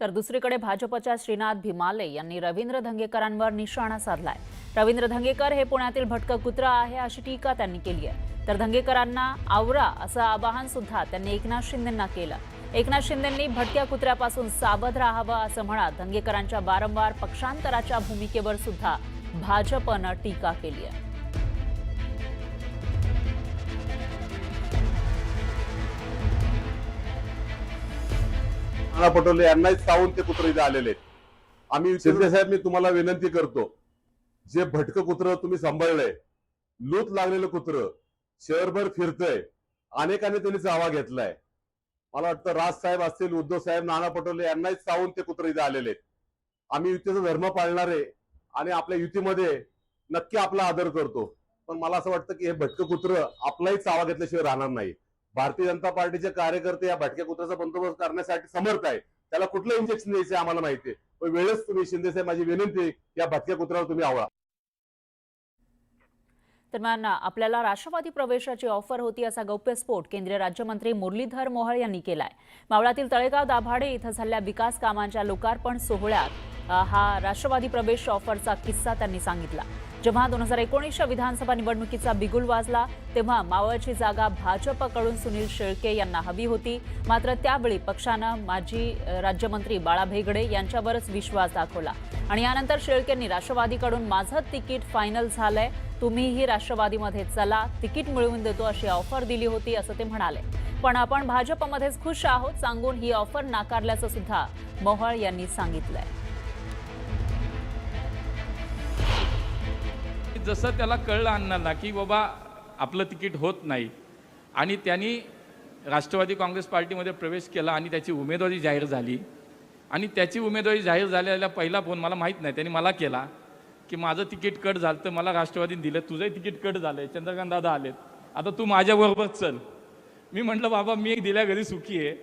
तर दुसरीकडे भाजपच्या श्रीनाथ भिमाले यांनी रवींद्र धंगेकरांवर निशाणा साधलाय. रवींद्र धंगेकर हे पुण्यातील भटकं कुत्रा आहे अशी टीका त्यांनी केली आहे. तर धंगेकरांना आवरा असं आवाहन सुद्धा त्यांनी एकनाथ शिंदेंना केलं. एकनाथ शिंदेंनी भटक्या कुत्र्यापासून सावध राहावं असं म्हणत धंगेकरांच्या वारंवार पक्षांतराच्या भूमिकेवर सुद्धा भाजपनं टीका केली आहे. नाना पटोले यांनाही चावून ते कुत्र इथे आलेले आहेत. आम्ही शिंदे साहेब मी तुम्हाला विनंती करतो जे भटकं कुत्र तुम्ही सांभाळलंय लूत लागलेलं कुत्र शहरभर फिरतंय अनेकांनी त्यांनी चावा घेतलाय. मला वाटतं राज साहेब असतील उद्धव साहेब नाना पटोले यांनाही चावून ते कुत्र इथे आलेले आहेत. आम्ही युतीचा धर्म पाळणारे आणि आपल्या युतीमध्ये नक्की आपला आदर करतो. पण मला असं वाटतं की हे भटकं कुत्र आपलाही चावा घेतल्याशिवाय राहणार नाही. भारतीय जनता पार्टीचे कार्यकर्ते या भटक्या कुत्र्याचा बंदोबस्त करण्यासाठी समर्थ आहे. त्याला कुठलं इंजेक्शन द्यायचं आम्हाला माहिती आहे. पण वेळेस तुम्ही शिंदे साहेब माझी विनंती या भटक्या कुत्र्यावर तुम्ही आवळा. दरम्यान आपल्याला राष्ट्रवादी प्रवेशाची ऑफर होती असा गौप्यस्फोट केंद्रीय राज्यमंत्री मुरलीधर मोहोळ यांनी केलाय. मावळातील तळेगाव दाभाडे इथं झालेल्या विकास कामांच्या लोकार्पण सोहळ्यात हा राष्ट्रवादी प्रवेश ऑफरचा किस्सा त्यांनी सांगितला. जेव्हा दोन हजार एकोणीसच्या विधानसभा निवडणुकीचा बिगुल वाजला तेव्हा मावळची जागा भाजपकडून सुनील शेळके यांना हवी होती. मात्र त्यावेळी पक्षानं माजी राज्यमंत्री बाळा भेगडे यांच्यावरच विश्वास दाखवला. आणि यानंतर शेळकेंनी राष्ट्रवादीकडून माझं तिकीट फायनल झालंय. तुम्हीही राष्ट्रवादीमध्ये चला. तिकीट मिळवून देतो अशी ऑफर दिली होती असं ते म्हणाले. पण आपण भाजपमध्येच खुश आहोत सांगून ही ऑफर नाकारल्याचं सुद्धा मोहळ यांनी सांगितलंय. जसं त्याला कळलं अण्णांना की बाबा आपलं तिकीट होत नाही. आणि त्यांनी राष्ट्रवादी काँग्रेस पार्टीमध्ये प्रवेश केला आणि त्याची उमेदवारी जाहीर झाली. आणि त्याची उमेदवारी जाहीर झालेला पहिला फोन मला माहीत नाही त्यांनी मला केला की माझं तिकीट कट झालं तर मला राष्ट्रवादीने दिलं तुझंही तिकीट कट झालं आहे चंद्रकांत दादा आलेत. आता तू माझ्याबरोबर चल. मी म्हटलं बाबा मी एक दिल्या घरी सुखी आहे.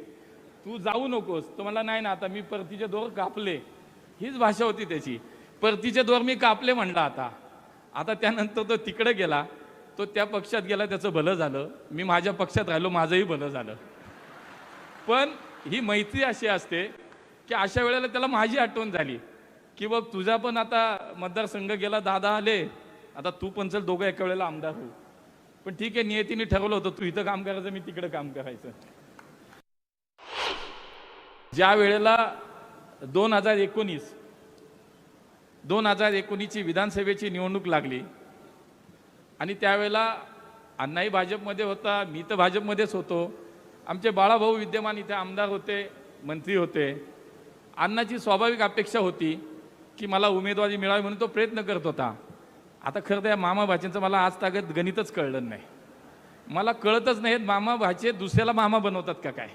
तू जाऊ नकोस. तो मला नाही ना आता मी परतीचे दोर कापले. हीच भाषा होती त्याची. परतीचे दोर मी कापले म्हणला आता. आता त्यानंतर तो तिकडे गेला तो त्या पक्षात गेला त्याचं भलं झालं. मी माझ्या पक्षात राहिलो माझंही भलं झालं. पण ही मैत्री अशी असते की अशा वेळेला त्याला माझी आठवण झाली की बघ तुझा पण आता मतदारसंघ गेला दादा आले. आता तू पण चल दोघं एका वेळेला आमदार हो पण ठीक आहे नियतीने ठरवलं होतं तू इथं काम करायचं मी तिकडे काम करायचं. ज्या वेळेला दोन हजार एकोणीस दोन हजार एकोणीसची विधानसभेची निवडणूक लागली. आणि त्यावेळेला अण्णाही भाजपमध्ये होता मी तर भाजपमध्येच होतो. आमचे बाळाभाऊ विद्यमान इथे आमदार होते मंत्री होते. अण्णाची स्वाभाविक अपेक्षा होती की मला उमेदवारी मिळावी म्हणून तो प्रयत्न करत होता. आता खरं तर या मामा भाचेंचं मला आज तागत गणितच कळलं नाही. मला कळतच नाहीत मामा भाचे दुसऱ्याला मामा बनवतात का काय?